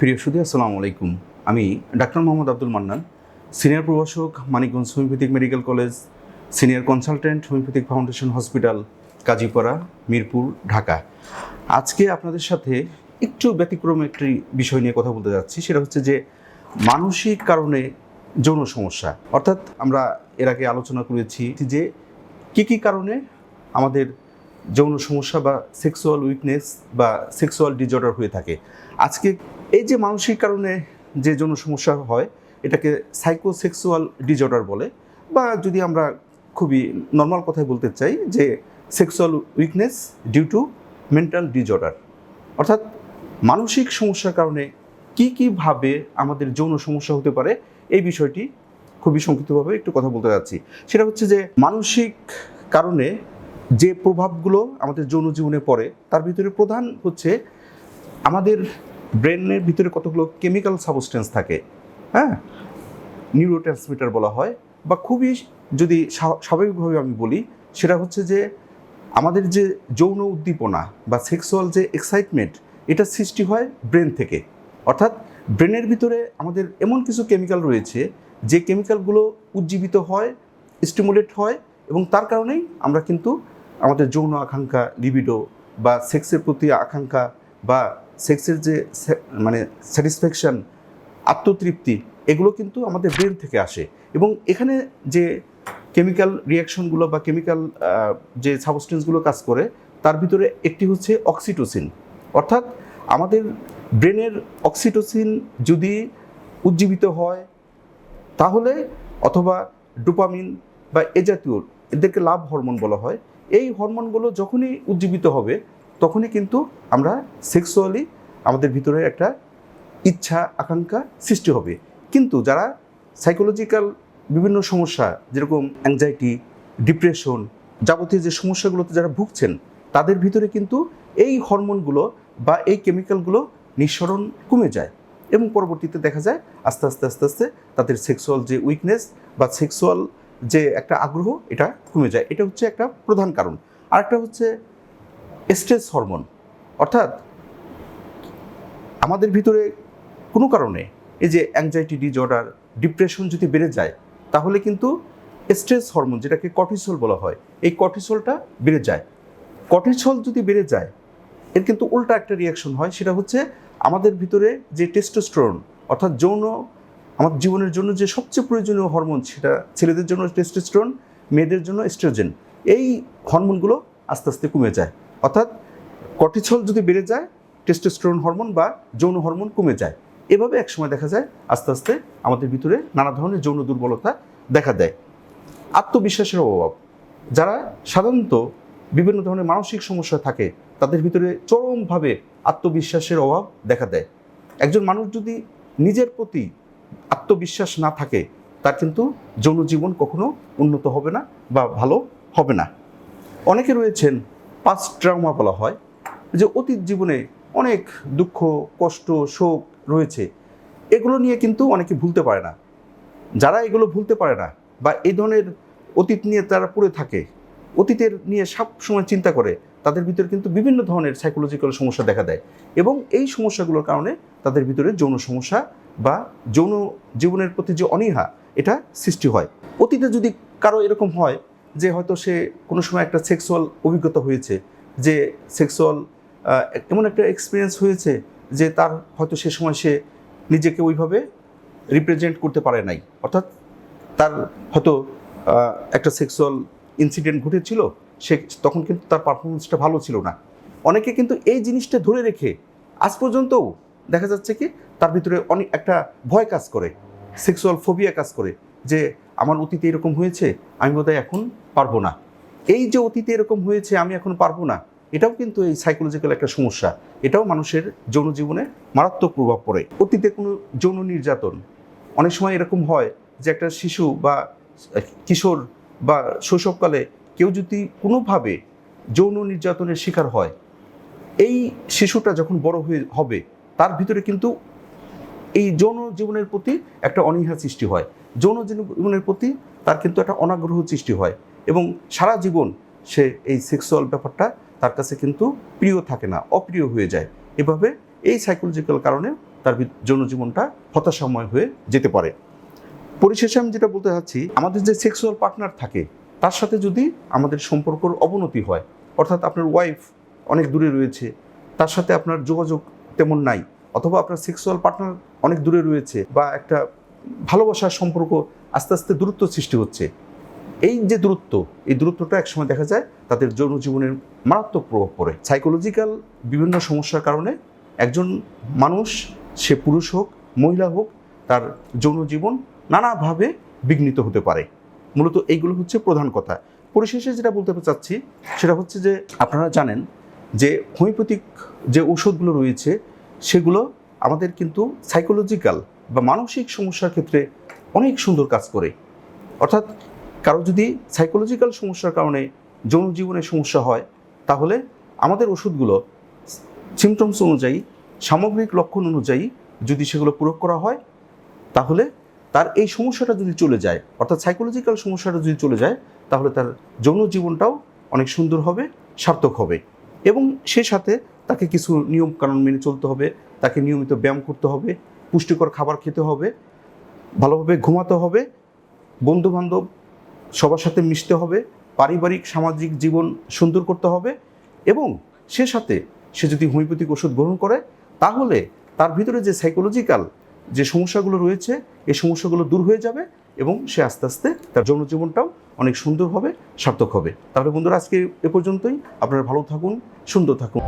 প্রিয় সুদী আসসালামু আলাইকুম। আমি ডাক্তার মোহাম্মদ আব্দুল মান্নান, সিনিয়র প্রভাষক Manikganj homeopathic medical college, senior consultant homeopathic foundation hospital, Kazipara, Mirpur, Dhaka. আজকে আপনাদের সাথে একটু ব্যতিক্রম একটি বিষয় নিয়ে কথা বলতে যাচ্ছি। সেটা হচ্ছে যে, মানসিক কারণে যৌন সমস্যা। অর্থাৎ আমরা এর আগে আলোচনা করেছি যে, কী কী কারণে আমাদের যৌন সমস্যা বা সেক্সুয়াল উইকনেস বা সেক্সুয়াল ডিজর্ডার হয়ে থাকে। আজকে এই যে মানসিক কারণে যে যৌন সমস্যা হয়, এটাকে সাইকোসেক্সুয়াল ডিজর্ডার বলে বা যদি আমরা খুবই নর্মাল কথায় বলতে চাই যে sexual weakness due to mental disorder অর্থাৎ মানসিক সমস্যার কারণে কি কীভাবে আমাদের যৌন সমস্যা হতে পারে, এই বিষয়টি খুবই সংক্ষিপ্তভাবে একটু কথা বলতে যাচ্ছি। সেটা হচ্ছে যে মানসিক কারণে যে প্রভাবগুলো আমাদের যৌন জীবনে পড়ে, তার ভিতরে প্রধান হচ্ছে আমাদের ব্রেনের ভিতরে কতগুলো কেমিক্যাল সাবস্টেন্স থাকে হ্যাঁ? নিউরো ট্রান্সমিটার বলা হয়, বা খুবই যদি স্বাভাবিকভাবে আমি বলি, সেটা হচ্ছে যে আমাদের যে যৌন উদ্দীপনা বা সেক্সুয়াল যে এক্সাইটমেন্ট, এটা সৃষ্টি হয় ব্রেন থেকে। অর্থাৎ ব্রেনের ভিতরে আমাদের এমন কিছু কেমিক্যাল রয়েছে, যে কেমিক্যালগুলো উজ্জীবিত হয়, স্টিমুলেট হয়, এবং তার কারণেই আমরা কিন্তু আমাদের যৌন আকাঙ্ক্ষা, লিবিডো বা সেক্সের প্রতি আকাঙ্ক্ষা বা সেক্সের যে মানে স্যাটিসফ্যাকশন, আত্মতৃপ্তি, এগুলো কিন্তু আমাদের ব্রেন থেকে আসে। এবং এখানে যে কেমিক্যাল রিয়াকশনগুলো বা কেমিক্যাল যে সাবস্টেন্সগুলো কাজ করে, তার ভিতরে একটি হচ্ছে অক্সিটোসিন। অর্থাৎ আমাদের ব্রেনের অক্সিটোসিন যদি উজ্জীবিত হয়, তাহলে অথবা ডোপামিন বা এ জাতীয়, এদেরকে লাভ হরমোন বলা হয়, এই হরমোনগুলো যখনই উজ্জীবিত হবে তখনই কিন্তু আমরা সেক্সুয়ালি আমাদের ভিতরে একটা ইচ্ছা, আকাঙ্ক্ষা সৃষ্টি হবে। কিন্তু যারা সাইকোলজিক্যাল বিভিন্ন সমস্যা, যেরকম অ্যাংজাইটি ডিপ্রেশন যাবতীয় যে সমস্যাগুলোতে যারা ভুগছেন, তাদের ভিতরে কিন্তু এই হরমোনগুলো বা এই কেমিক্যালগুলো নিঃসরণ কমে যায় এবং পরবর্তীতে দেখা যায় আস্তে আস্তে আস্তে আস্তে তাদের সেক্সুয়াল যে উইকনেস বা সেক্সুয়াল যে একটা আগ্রহ, এটা কমে যায়। এটা হচ্ছে একটা প্রধান কারণ। আরেকটা হচ্ছে স্ট্রেস হরমোন অর্থাৎ আমাদের ভিতরে কোনো কারণে এই যে অ্যাংজাইটি ডিজর্ডার ডিপ্রেশন যদি বেড়ে যায়, তাহলে কিন্তু স্ট্রেস হরমোন যেটাকে কর্টিসল বলা হয়, এই কর্টিসলটা বেড়ে যায়। কর্টিসল যদি বেড়ে যায়, এর কিন্তু উল্টা একটা রিয়াকশন হয়, সেটা হচ্ছে আমাদের ভিতরে যে টেস্টোস্টেরন অর্থাৎ যৌন আমাদের জীবনের জন্য যে সবচেয়ে প্রয়োজনীয় হরমোন সেটা ছেলেদের জন্য টেস্টোস্টেরন মেয়েদের জন্য এস্ট্রোজেন এই হরমোনগুলো আস্তে আস্তে কমে যায়। অর্থাৎ কর্টিসল যদি বেড়ে যায় টেস্টোস্টেরন হরমোন বা যৌন হরমোন কমে যায়। এভাবে একসময় দেখা যায়, আস্তে আস্তে আমাদের ভিতরে নানা ধরনের যৌন দুর্বলতা দেখা দেয়। আত্মবিশ্বাসের অভাব। যারা সাধারণত বিভিন্ন ধরনের মানসিক সমস্যা থাকে, তাদের ভিতরে চরমভাবে আত্মবিশ্বাসের অভাব দেখা দেয়। একজন মানুষ যদি নিজের প্রতি আত্মবিশ্বাস না থাকে, তার কিন্তু যৌন জীবন কখনো উন্নত হবে না বা ভালো হবে না। অনেকে রয়েছেন পাস্ট ট্রাউমা বলা হয়, যে অতীত জীবনে অনেক দুঃখ, কষ্ট, শোক রয়েছে। এগুলো নিয়ে কিন্তু অনেকে ভুলতে পারে না। যারা এগুলো ভুলতে পারে না বা এই ধরনের অতীত নিয়ে তারা পড়ে থাকে, অতীতের নিয়ে সব সময় চিন্তা করে, তাদের ভিতরে কিন্তু বিভিন্ন ধরনের সাইকোলজিক্যাল সমস্যা দেখা দেয় এবং এই সমস্যাগুলোর কারণে তাদের ভিতরে যৌন সমস্যা বা যৌন জীবনের প্রতি যে অনীহা, এটা সৃষ্টি হয়। অতীতে যদি কারও এরকম হয় যে হয়তো সে কোনো সময় একটা সেক্সুয়াল অভিজ্ঞতা হয়েছে, যে সেক্সুয়াল এমন একটা এক্সপিরিয়েন্স হয়েছে যে তার হয়তো সে সময় সে নিজেকে ওইভাবে রিপ্রেজেন্ট করতে পারে নাই। অর্থাৎ তার হয়তো একটা সেক্সুয়াল ইনসিডেন্ট ঘটেছিল, সে তখন কিন্তু তার পারফরমেন্সটা ভালো ছিল না। অনেকে কিন্তু এই জিনিসটা ধরে রেখে আজ পর্যন্তও দেখা যাচ্ছে কি, তার ভিতরে অনেক একটা ভয় কাজ করে সেক্সুয়াল ফোবিয়া কাজ করে, যে আমার অতীতে এরকম হয়েছে, আমি বোধহয় এখন পারব না। এই যে অতীতে এরকম হয়েছে, আমি এখন পারব না, এটাও কিন্তু এই সাইকোলজিক্যাল একটা সমস্যা। এটাও মানুষের যৌন জীবনে মারাত্মক প্রভাব পড়ে। অতীতে কোনো যৌন নির্যাতন, অনেক সময় এরকম হয় যে একটা শিশু বা কিশোর বা শৈশবকালে কেউ যদি কোনোভাবে যৌন নির্যাতনের শিকার হয়, এই শিশুটা যখন বড় হয়ে হবে, তার ভিতরে কিন্তু এই যৌন জীবনের প্রতি একটা অনীহা সৃষ্টি হয়। যৌন জীবনের প্রতি তার কিন্তু একটা অনাগ্রহ সৃষ্টি হয় এবং সারা জীবন সে এই সেক্সুয়াল ব্যাপারটা তার কাছে কিন্তু প্রিয় থাকে না, অপ্রিয় হয়ে যায়। এভাবে এই সাইকোলজিক্যাল কারণে তার যৌন জীবনটা হতাশাময় হয়ে যেতে পারে। পরিশেষে আমি যেটা বলতে চাচ্ছি আমাদের যে সেক্সুয়াল পার্টনার থাকে, তার সাথে যদি আমাদের সম্পর্কর অবনতি হয়, অর্থাৎ আপনার ওয়াইফ অনেক দূরে রয়েছে, তার সাথে আপনার যোগাযোগ তেমন নাই, অথবা আপনার সেক্সুয়াল পার্টনার অনেক দূরে রয়েছে বা একটা ভালোবাসার সম্পর্ক আস্তে আস্তে দূরত্ব সৃষ্টি হচ্ছে। এই যে দূরত্ব, এই দূরত্বটা একসময় দেখা যায় তাদের যৌন জীবনের মারাত্মক প্রভাব পড়ে। সাইকোলজিক্যাল বিভিন্ন সমস্যার কারণে একজন মানুষ, সে পুরুষ হোক, মহিলা হোক, তার যৌন জীবন নানাভাবে বিঘ্নিত হতে পারে। মূলত এইগুলো হচ্ছে প্রধান কথা। পরিশেষে যেটা বলতে চাচ্ছি, সেটা হচ্ছে যে আপনারা জানেন যে হোমিওপ্যাথিক যে ঔষধগুলো রয়েছে, সেগুলো আমাদের কিন্তু সাইকোলজিক্যাল বা মানসিক সমস্যার ক্ষেত্রে অনেক সুন্দর কাজ করে। অর্থাৎ কারও যদি সাইকোলজিক্যাল সমস্যার কারণে যৌন জীবনে সমস্যা হয়, তাহলে আমাদের ওষুধগুলো সিমটমস অনুযায়ী, সামগ্রিক লক্ষণ অনুযায়ী যদি সেগুলো প্রয়োগ করা হয়, তাহলে তার এই সমস্যাটা যদি চলে যায়, অর্থাৎ সাইকোলজিক্যাল সমস্যাটা যদি চলে যায়, তাহলে তার যৌন জীবনটাও অনেক সুন্দর হবে, সার্থক হবে। এবং সে সাথে তাকে কিছু নিয়ম কানুন মেনে চলতে হবে, তাকে নিয়মিত ব্যায়াম করতে হবে পুষ্টিকর খাবার খেতে হবে, ভালোভাবে ঘুমাতে হবে বন্ধু বান্ধব সবার সাথে মিশতে হবে, পারিবারিক, সামাজিক জীবন সুন্দর করতে হবে এবং সে সাথে সে যদি হোমিওপ্যাথিক ওষুধ গ্রহণ করে, তাহলে তার ভিতরে যে সাইকোলজিক্যাল যে সমস্যাগুলো রয়েছে, এই সমস্যাগুলো দূর হয়ে যাবে এবং সে আস্তে আস্তে তার যৌন জীবনটাও অনেক সুন্দর হবে, সার্থক হবে। তাহলে বন্ধুরা, আজকে এ পর্যন্তই। আপনারা ভালো থাকুন, সুন্দর থাকুন।